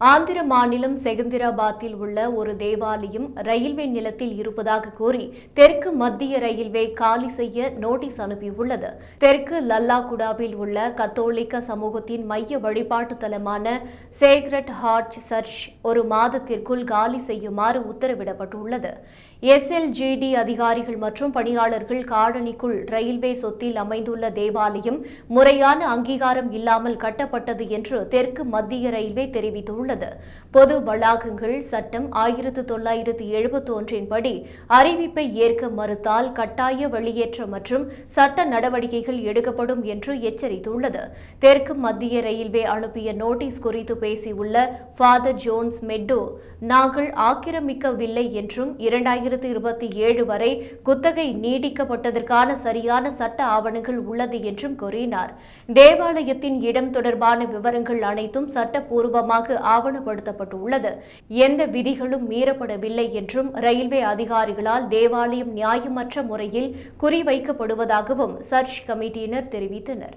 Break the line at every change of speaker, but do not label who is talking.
ஆந்திர மாநிலம் செகந்திராபாத்தில் உள்ள ஒரு தேவாலயம் ரயில்வே நிலத்தில் இருப்பதாக கூறி தெற்கு மத்திய ரயில்வே காலி செய்ய நோட்டீஸ் அனுப்பியுள்ளது. தெற்கு லல்லாகுடாவில் உள்ள கத்தோலிக்க சமூகத்தின் மைய வழிபாட்டு தலமான சேக்ரட் ஹார்ட் சர்ச் ஒரு மாதத்திற்குள் காலி செய்யுமாறு உத்தரவிடப்பட்டுள்ளது. எஸ்எல்ஜிடி அதிகாரிகள் மற்றும் பணியாளர்கள் காலனிக்குள் ரயில்வே சொத்தில் அமைந்துள்ள தேவாலயம் முறையான அங்கீகாரம் இல்லாமல் கட்டப்பட்டது என்று தெற்கு மத்திய ரயில்வே தெரிவித்துள்ளது. உள்ளது. பொது வளாகங்கள் சட்டம் ஆயிரத்து தொள்ளாயிரத்து எழுபத்தி ஒன்றின் படி அறிவிப்பை ஏற்க மறுத்தால் கட்டாய வெளியேற்ற மற்றும் சட்ட நடவடிக்கைகள் எடுக்கப்படும் என்று எச்சரித்துள்ளது. தெற்கு மத்திய ரயில்வே அனுப்பிய நோட்டீஸ் குறித்து பேசியுள்ள ஃபாதர் ஜோன்ஸ் மெட்டோ நாங்கள் ஆக்கிரமிக்கவில்லை என்றும் இரண்டாயிரத்து இருபத்தி ஏழு வரை குத்தகை நீடிக்கப்பட்டதற்கான சரியான சட்ட ஆவணங்கள் உள்ளது என்றும் கூறினார். தேவாலயத்தின் இடம் தொடர்பான விவரங்கள் அனைத்தும் சட்டப்பூர்வமாக ஆவணப்படுத்தப்பட்டுள்ளது. எந்த விதிகளும் மீறப்படவில்லை என்றும் ரயில்வே அதிகாரிகளால் தேவாலயம் நியாயமற்ற முறையில் குறிவைக்கப்படுவதாகவும் சர்ச் கமிட்டியினர் தெரிவித்தனர்.